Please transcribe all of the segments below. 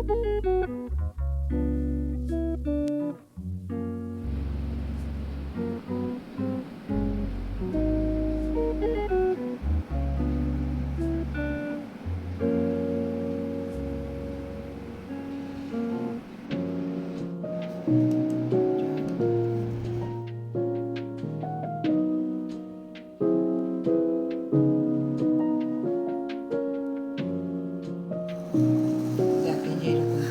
দেখ এই যে এরকম করে।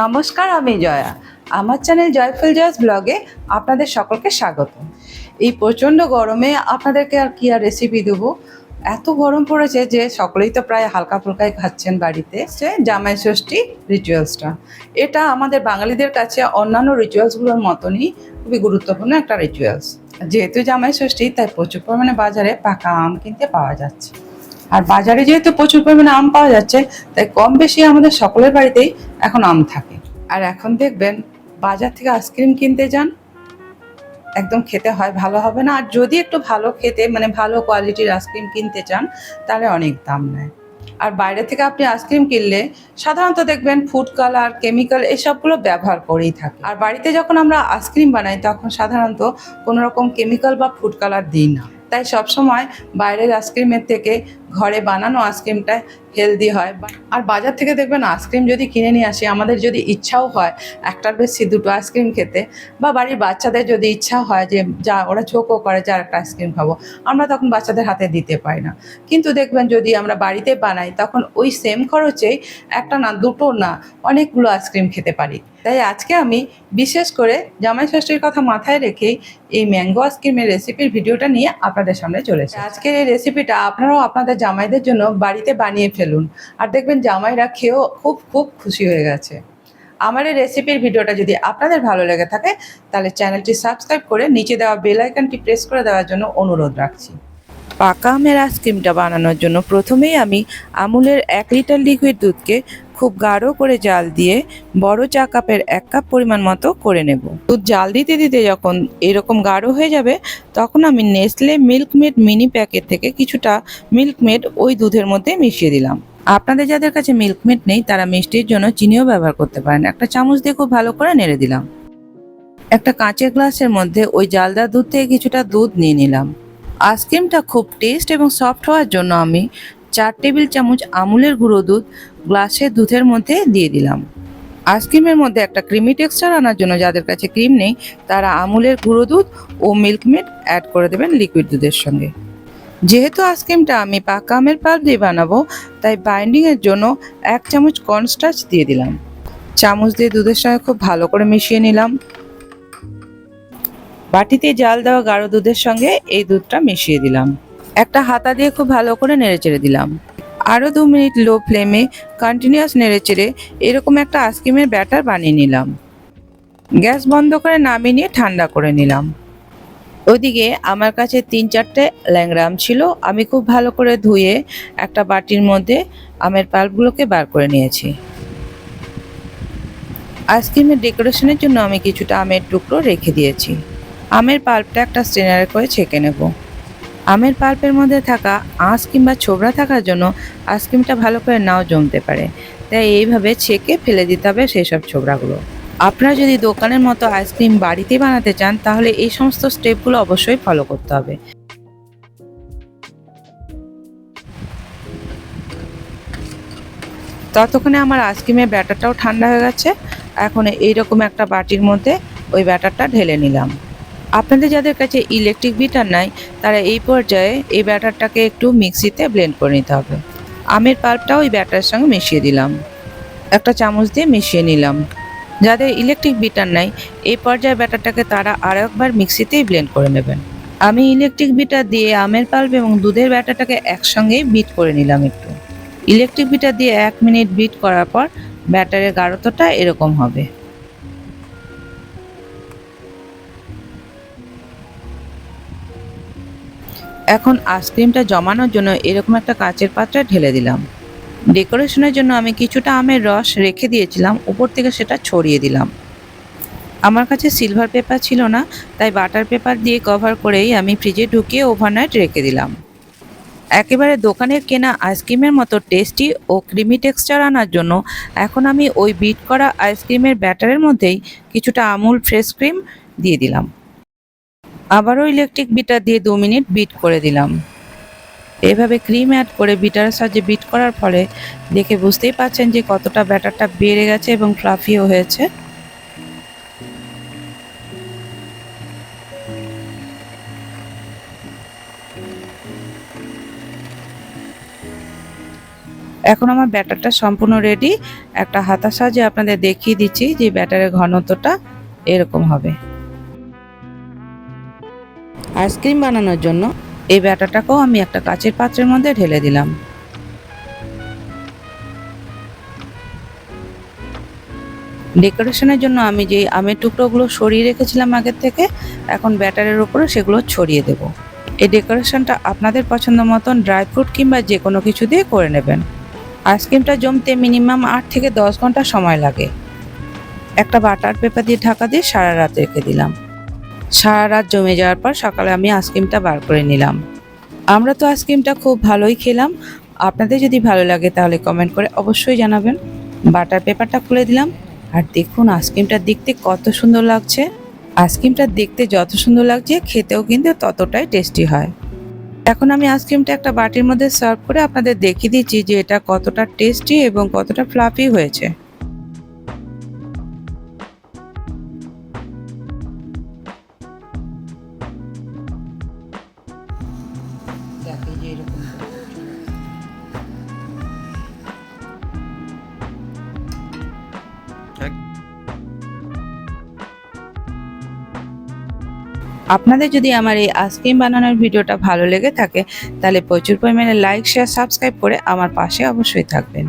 নমস্কার, আমি জয়া। আমার চ্যানেল জয়ফুল জয়াস ব্লগে আপনাদের সকলকে স্বাগত। এই প্রচণ্ড গরমে আপনাদেরকে আর কি আর রেসিপি দেবো? এত গরম পড়েছে যে সকলেই তো প্রায় হালকা ফুলকাই খাচ্ছেন বাড়িতে। সে জামাই ষষ্ঠী রিচুয়ালসটা এটা আমাদের বাঙালিদের কাছে অন্যান্য রিচুয়ালসগুলোর মতনই খুবই গুরুত্বপূর্ণ একটা রিচুয়ালস যেহেতু জামাই ষষ্ঠী, তাই প্রচুর পরিমাণে বাজারে পাকা আম কিনতে পাওয়া যাচ্ছে। আর বাজারে যেহেতু প্রচুর পরিমাণে আম পাওয়া যাচ্ছে, তাই কম বেশি আমাদের সকলের বাড়িতেই এখন আম থাকে। আর এখন দেখবেন, বাজার থেকে আইসক্রিম কিনতে যান, একদম খেতে হয়, ভালো হবে না। আর যদি একটু ভালো খেতে মানে ভালো কোয়ালিটির আইসক্রিম কিনতে চান, তাহলে অনেক দাম নেয়। আর বাইরে থেকে আপনি আইসক্রিম কিনলে, সাধারণত দেখবেন ফুড কালার কেমিক্যাল এসবগুলো ব্যবহার করেই থাকে। আর বাড়িতে যখন আমরা আইসক্রিম বানাই, তখন সাধারণত কোনো রকম কেমিক্যাল বা ফুড কালার দিই না। তাই সবসময় বাইরের আইসক্রিমের থেকে ঘরে বানানো আইসক্রিমটা হেলদি হয়। আর বাজার থেকে দেখবেন আইসক্রিম যদি কিনে নিয়ে আসি, আমাদের যদি ইচ্ছাও হয় একটার বেশি দুটো আইসক্রিম খেতে, বা বাড়ির বাচ্চাদের যদি ইচ্ছা হয় যে যা ওরা চোখও করে যে একটা আইসক্রিম খাব, আমরা তখন বাচ্চাদের হাতে দিতে পারি না। কিন্তু দেখবেন যদি আমরা বাড়িতে বানাই, তখন ওই সেম খরচেই একটা না, দুটো না, অনেকগুলো আইসক্রিম খেতে পারি। তাই আজকে আমি বিশেষ করে জামাই ষষ্ঠীর কথা মাথায় রেখেই এই ম্যাঙ্গো আইসক্রিমের রেসিপির ভিডিওটা নিয়ে আপনাদের সামনে চলে এসেছি। আজকের এই রেসিপিটা আপনারাও আপনাদের জামাইদের জন্য বাড়িতে বানিয়ে ফেলুন। আর দেখবেন জামাইরা খেয়েও খুব খুব খুশি হয়ে গেছে। আমার এই রেসিপির ভিডিওটা যদি আপনাদের ভালো লেগে থাকে, তাহলে চ্যানেলটি সাবস্ক্রাইব করে নিচে দেওয়া বেল আইকনটি প্রেস করে দেওয়ার জন্য অনুরোধ রাখছি। পাকা আমের আইসক্রিমটা বানানোর জন্য প্রথমেই আমি আমুলের এক লিটার লিকুইড দুধকে খুব গাঢ় করে জাল দিয়ে বড় চা কাপের এক কাপ পরিমাণ মতো করে নেব। দুধ জাল দিতে দিতে যখন এরকম গাঢ় হয়ে যাবে, তখন আমি নেসলে মিল্কমেড মিনি প্যাকেট থেকে কিছুটা মিল্কমেড ওই দুধের মধ্যে মিশিয়ে দিলাম। আপনাদের যাদের কাছে মিল্কমেড নেই, তারা মিষ্টির জন্য চিনিও ব্যবহার করতে পারেন। একটা চামচ দিয়ে খুব ভালো করে নেড়ে দিলাম। একটা কাঁচের গ্লাসের মধ্যে ওই জালদার দুধ থেকে কিছুটা দুধ নিয়ে নিলাম। আইসক্রিমটা খুব টেস্ট এবং সফট হওয়ার জন্য আমি চার টেবিল চামচ আমুলের গুঁড়ো দুধ গ্লাসের দুধের মধ্যে দিয়ে দিলাম। আইসক্রিমের মধ্যে একটা ক্রিমি টেক্সচার আনার জন্য যাদের কাছে ক্রিম নেই, তারা আমুলের গুঁড়ো দুধ ও মিল্কমেড অ্যাড করে দেবেন লিকুইড দুধের সঙ্গে। যেহেতু আইসক্রিমটা আমি পাকা আমের পাল্প দিয়ে বানাবো, তাই বাইন্ডিংয়ের জন্য এক চামচ কর্নস্টার্চ দিয়ে দিলাম। চামচ দিয়ে দুধের সঙ্গে খুব ভালো করে মিশিয়ে নিলাম। বাটিতে জাল দেওয়া গাঢ় দুধের সঙ্গে এই দুধটা মিশিয়ে দিলাম। একটা হাতা দিয়ে খুব ভালো করে নেড়েচেড়ে দিলাম। আরও দু মিনিট লো ফ্লেমে কন্টিনিউয়াস নেড়েচেড়ে এরকম একটা আইসক্রিমের ব্যাটার বানিয়ে নিলাম। গ্যাস বন্ধ করে নামিয়ে নিয়ে ঠান্ডা করে নিলাম। ওদিকে আমার কাছে তিন চারটে ল্যাংরাম ছিল, আমি খুব ভালো করে ধুয়ে একটা বাটির মধ্যে আমের পাল্পগুলোকে বার করে নিয়েছি। আইসক্রিমের ডেকোরেশনের জন্য আমি কিছুটা আমের টুকরো রেখে দিয়েছি। আমের পাল্পটা একটা স্ট্রেনারে করে ছেঁকে নেব। আমের পাল্পের মধ্যে থাকা আঁশ কিংবা ছোবড়া থাকার জন্য আইসক্রিমটা ভালো করে নাও জমতে পারে। তাই এইভাবে ছেঁকে ফেলে দিতে হবে সেই সব ছোবড়াগুলো। আপনারা যদি দোকানের মতো আইসক্রিম বাড়িতে বানাতে চান, তাহলে এই সমস্ত স্টেপগুলো অবশ্যই ফলো করতে হবে। ততক্ষণে আমার আইসক্রিমের ব্যাটারটাও ঠান্ডা হয়ে গেছে। এখন এইরকম একটা বাটির মধ্যে ওই ব্যাটারটা ঢেলে নিলাম। আপনাদের যাদের কাছে ইলেকট্রিক বিটার নাই, তারা এই পর্যায়ে এই ব্যাটারটাকে একটু মিক্সিতে ব্লেন্ড করে নিতে হবে। আমের পাল্পটাও ওই ব্যাটারের সঙ্গে মিশিয়ে দিলাম। একটা চামচ দিয়ে মিশিয়ে নিলাম। যাদের ইলেকট্রিক বিটার নাই, এই পর্যায়ে ব্যাটারটাকে তারা আরও একবার মিক্সিতেই ব্লেন্ড করে নেবেন। আমি ইলেকট্রিক বিটার দিয়ে আমের পাল্প এবং দুধের ব্যাটারটাকে একসঙ্গেই বিট করে নিলাম একটু। ইলেকট্রিক বিটার দিয়ে এক মিনিট বিট করার পর ব্যাটারের গাঢ়তাটা এরকম হবে। এখন আইসক্রিমটা জমানোর জন্য এরকম একটা কাচের পাত্রে ঢেলে দিলাম। ডেকোরেশনের জন্য আমি কিছুটা আমের রস রেখে দিয়েছিলাম, উপর থেকে সেটা ছড়িয়ে দিলাম। আমার কাছে সিলভার পেপার ছিল না, তাই বাটার পেপার দিয়ে কভার করেই আমি ফ্রিজে ঢুকিয়ে ওভারনাইট রেখে দিলাম। একেবারে দোকানের কেনা আইসক্রিমের মতো টেস্টি ও ক্রিমি টেক্সচার আনার জন্য এখন আমি ওই বিট করা আইসক্রিমের ব্যাটারের মধ্যেই কিছুটা আমুল ফ্রেশ ক্রিম দিয়ে দিলাম। আবারও ইলেকট্রিক বিটার দিয়ে দু মিনিট বিট করে দিলাম। এভাবে ক্রিম অ্যাড করে বিটারের সাহায্যে বিট করার ফলে দেখে বুঝতেই পাচ্ছেন যে কতটা ব্যাটারটা বেড়ে গেছে এবং ফ্লাফিও হয়েছে। এখন আমার ব্যাটারটা সম্পূর্ণ রেডি একটা হাতার সাহায্যে আপনাদের দেখিয়ে দিচ্ছি যে ব্যাটারের ঘনত্বটা এরকম হবে। আইসক্রিম বানানোর জন্য এই ব্যাটারটাকেও আমি একটা কাচের পাত্রের মধ্যে ঢেলে দিলাম। ডেকোরেশনের জন্য আমি যে আমের টুকরোগুলো সরিয়ে রেখেছিলাম আগের থেকে, এখন ব্যাটারের উপরে সেগুলো ছড়িয়ে দেব। এই ডেকোরেশনটা আপনাদের পছন্দ মতন ড্রাই ফ্রুট কিংবা যে কোনো কিছু দিয়ে করে নেবেন। আইসক্রিমটা জমতে মিনিমাম আট থেকে দশ ঘণ্টা সময় লাগে। একটা বাটার পেপার দিয়ে ঢাকা দিয়ে সারা রাত রেখে দিলাম। সারা রাত জমে যাওয়ার পর সকালে আমি আইসক্রিমটা বার করে নিলাম। আমরা তো আইসক্রিমটা খুব ভালোই খেলাম। আপনাদের যদি ভালো লাগে তাহলে কমেন্ট করে অবশ্যই জানাবেন। বাটার পেপারটা খুলে দিলাম। আর দেখুন, আইসক্রিমটা দেখতে কত সুন্দর লাগছে। আইসক্রিমটা দেখতে যত সুন্দর লাগছে, খেতেও কিন্তু ততটাই টেস্টি হয়। এখন আমি আইসক্রিমটা একটা বাটির মধ্যে সার্ভ করে আপনাদের দেখিয়ে দিচ্ছি যে এটা কতটা টেস্টি এবং কতটা ফ্লাফি হয়েছে। আপনাদের যদি আমার এই আইসক্রিম বানানোর ভিডিওটা ভালো লেগে থাকে, তাহলে প্রচুর পরিমাণে লাইক শেয়ার সাবস্ক্রাইব করে আমার পাশে অবশ্যই থাকবেন।